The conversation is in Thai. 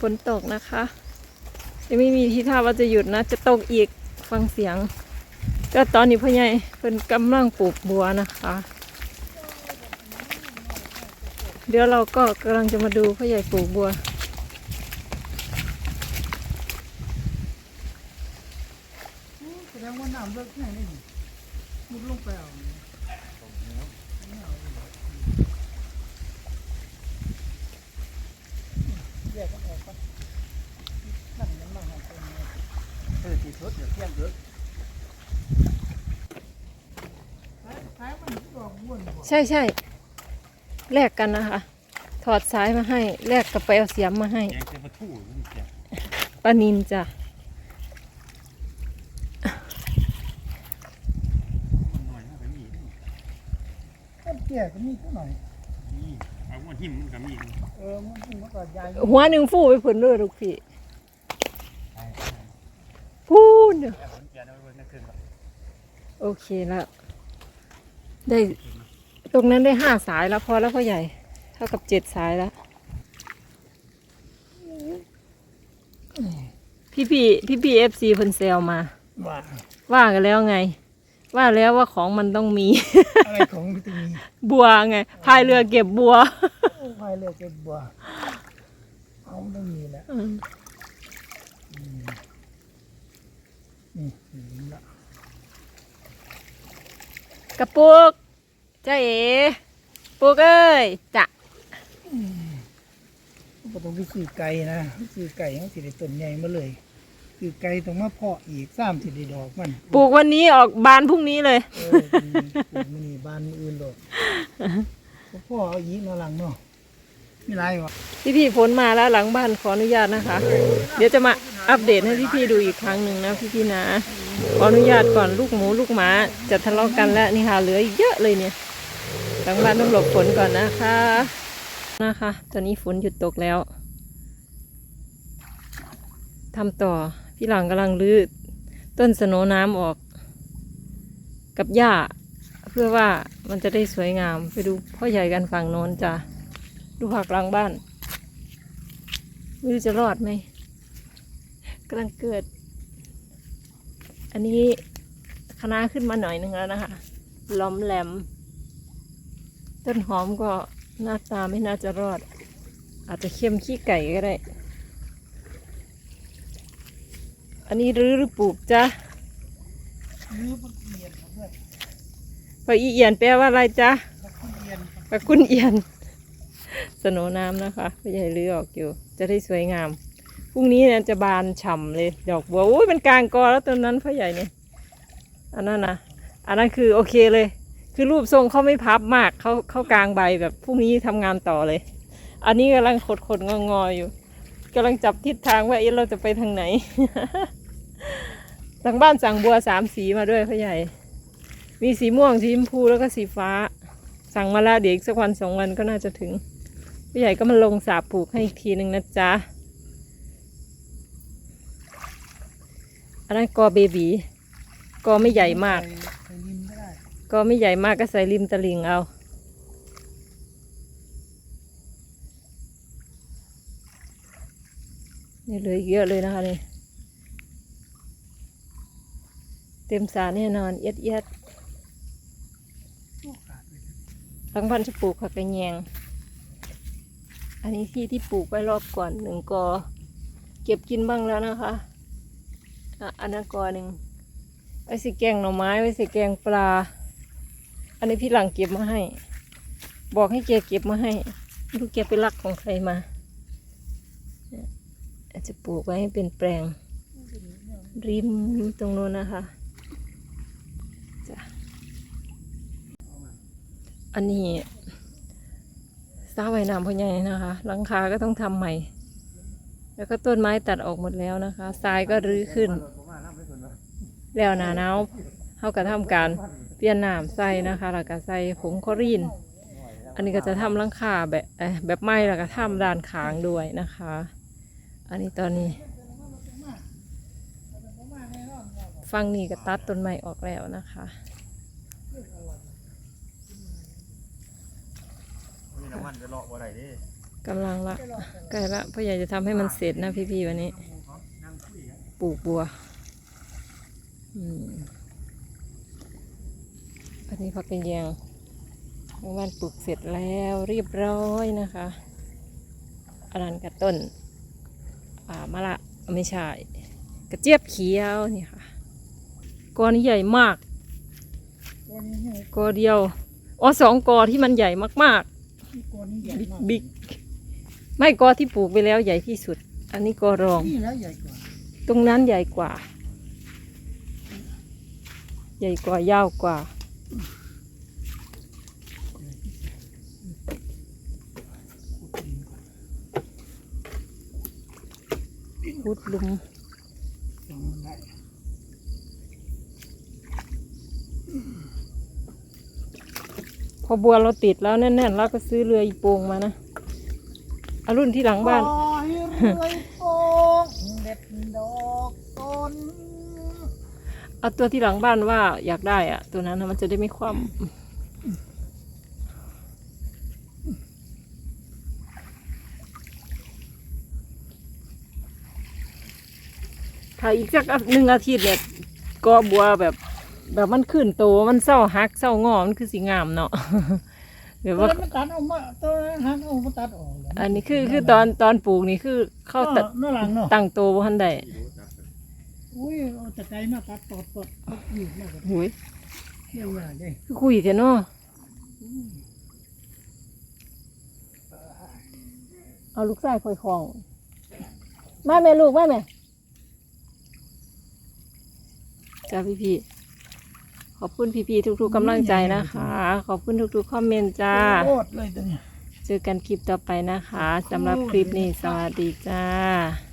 ฝนตกนะคะยังไม่มีทีท่าว่าจะหยุดนะ จะตกอีกฟังเสียง ก็ตอนนี้พ่อใหญ่เป็นกำลังปลูกบัวนะคะ เดี๋ยวเราก็กำลังจะมาดูพ่อใหญ่ปลูกบัวแสดงว่าน้ำเลิกแค่นี้มุดลงไปเอาแยกกันออกปะนั่นมันมาหาคนเนี่ยเออตี ทุดเดี๋ยวเที่ยงเถอะท้ายมันดอกบ้วนบ่ใช่ใช่แลกกันนะคะ ถอดสายมาให้ แลกกับไปเอาเสียมมาให้แกงเจ้าปลาทูนี่จ้ะปลานินจ้ะมันหน่อยมันก็มีต้นเกี่ยก็มีเท่าหน่อยนี่เอาว่าหิมมันก็มีเออมันมันก็ใหญ่หัวหนึ่งฟูไปผลเลยลูกพี่พูน เด้อแต่ผมแกนเอาไว้นั่นขึ้นโอเคแล้ว ได้ ตรงนั้นได้ห้าสายแล้วพอแล้วพ่อใหญ่ เท่ากับเจ็ดสายแล้ว พี่พี่พี่พี่เอฟซีเพิ่นเซลมา ว่า ว่ากันแล้วไง ว่าแล้วว่าของมันต้องมี อะไรของพิธีมีบัวไงพายเรือเก็บบัว พายเรือเก็บบัวเอาไม่มีแล้ว อืม นี่เห็นละกระปุกจ้าเอ๋ปุกเอ้ยจะก็ต้องไปซื้อไก่นะซื้อไก่มันสิได้ต้นใหญ่มาเลยซื้อไก่ต้องมาเพาะอีกสามสิได้ดอกมันปลูกวันนี้ออกบานพรุ่งนี้เลยเออมันปลูกมันนี่บ้านอื่นดอกก็พ่อเอาอีกมาหลังเนาะไม่ไรวะพี่พี่ๆฝนมาแล้วหลังบ้านขออนุญาตนะคะ เดี๋ยวจะมา อัปเดตให้พี่พี่ๆดูอีกครั้งหนึ่งนะพี่พี่ๆนะขออนุญาตก่อนลูกหมูลูกหมาจะทะเลาะกันแล้วนี่ค่ะเหลือเยอะเลยเนี่ยหลังบ้านต้องหลบฝนก่อนนะคะนะคะ ตอนนี้ฝนหยุดตกแล้วทำต่อพี่หลังกำลังรื้อต้นสโนน้ำออก กับหญ้าเพื่อว่ามันจะได้สวยงามไปดูพ่อใหญ่กันฝั่งโน้นจ้ะดูผักหลังบ้านไม่รู้จะรอดไหม กำลังเกิด อันนี้คณะน้าขึ้นมาหน่อยนึงแล้วนะคะล้อมแหลม ต้นหอมก็หน้าตาไม่น่าจะรอด อาจจะเค็มขี้ไก่ก็ได้ อันนี้รื้อหรือปลูกจ้ะรื้อมันเอียนมาด้วยพออีเอียนแปลว่าอะไรจ๊ะแล้วก็เอียนปลากุ้นเอียนสโนน้ำนะคะพ่อใหญ่รื้อออกอยู่ จะได้สวยงาม พรุ่งนี้เนี่ยจะบานฉ่ำเลย ดอกบัวโอ้ยเป็นกลางกอแล้วตอนนั้นพ่อใหญ่เนี่ยอันนั้นนะอันนั้นคือโอเคเลย คือรูปทรงเขาไม่พับมากเขาเขากลางใบแบบพรุ่งนี้ทำงานต่อเลย อันนี้กำลังขดขดงองออยู่กำลังจับทิศทางว่าเอ๊ะเราจะไปทางไหนทางบ้านสั่งบัวสามสีมาด้วยพ่อใหญ่ มีสีม่วงสีชมพูแล้วก็สีฟ้า สั่งมาแล้วเดี๋ยวอีกสักวันสองวันก็น่าจะถึงผู้ใหญ่ก็มาลงสาบปลูกให้อีกทีหนึ่งนะจ๊ะ อันนั้นกอเบบีกอไม่ใหญ่มากใส่ใส่ริมก็ได้ก็ไม่ใหญ่มากก็ใส่ริมตลิ่งเอา นี่เหลืออีกเยอะเลยนะคะนี่ เต็มสาแน่นอนเอียดเอียดโอ้ขาดเลยทั้งพันจะปลูกผักกระแยง อันนี้ที่ที่ปลูกไว้รอบก่อนหนึ่งกอ เก็บกินบ้างแล้วนะคะ อะอันนั้นกอหนึ่งไว้สิแกงหน่อไม้ไว้สิแกงปลา อันนี้พี่หลังเก็บมาให้ บอกให้แกเก็บมาให้ไม่รู้แกไปลักของใครมาอาจจะปลูกไว้ให้เป็นแปลง ริมตรงโน้นนะคะจ้ะอันนี้สร้างไว้น้ำพ่อใหญ่นะคะหลังคาก็ต้องทำใหม่ แล้วก็ต้นไม้ตัดออกหมดแล้วนะคะทรายก็รื้อขึ้น แล้วหนาหนาวเขาก็ทำการเปลี่ยนน้ำใส่นะคะแล้วก็ใส่ผงคอรีน อันนี้ก็จะทำหลังคาแบบแบบไม้แล้วก็ทำด้านขางด้วยนะคะ อันนี้ตอนนี้ฟังนี่ก็ตัดต้นไม้ออกแล้วนะคะมีน้ำมันจะเลาะบ่ได้ดิ กกำลังละใกล้ละพ่อใหญ่จะทำให้มันเสร็จนะพี่ๆวันนี้ ปลูกบัวอืมอันนี้พักกันยังเมื่อวานปลูกเสร็จแล้วเรียบร้อยนะคะอันนั้นกับต้นอ่ามะละไม่ใช่กระเจี๊ยบเขียวนี่ค่ะกอนี้ใหญ่มากตัวนี้ให้กอเดียวอ๋อสองกอที่มันใหญ่มากที่ตัวนี้ใหญ่ๆบิ๊กมากบิ๊ก ไม่กอที่ปลูกไปแล้วใหญ่ที่สุด อันนี้กอรอง นี่แล้วใหญ่กว่าตรงนั้นใหญ่กว่า ใหญ่กว่ายาวกว่า พุดลุมจำมันได้พอบัวเราติดแล้วแน่นๆเราก็ซื้อเรืออีโปงมานะ เอารุ่นที่หลังบ้านปล่อยเรื่อยโป่งเด็ดดอกต้นเอาตัวที่หลังบ้านว่าอยากได้อะตัวนั้นนะมันจะได้ไม่คว่ำถ้าอีกสักหนึ่งอาทิตย์เนี่ยก็บัวแบบ แบบมันขึ้นโตมันเศร้าหักเศร้างอมันคือสีงามเนาะ แบบตัวว่านั้นมันตัดออกมาตัวนั้นหันออกมาตัดออกเลยอันนี้คือคือตอนตอนปลูกนี่คือเข้าตัดเนั่นหลังเนาะตั้งโตบ่ทันได้อุ้ยเอาแต่ใจมาตัดตอดตอดตอดอยู่มากกว่าหุยเที่ยวอย่างเด้คือคุยกันเนาะเอาลูกชายคอยคลอง มาแม่ลูกมาแม่จ้าพี่พี่ๆ ขอบคุณพี่พี่ๆทุกๆกำลังใจนะคะ ขอบคุณทุกๆคอมเมนต์จ้าโคตรเลยตัวเนี้ย เจอกันคลิปต่อไปนะคะสำหรับคลิปนี้สวัสดีจ้า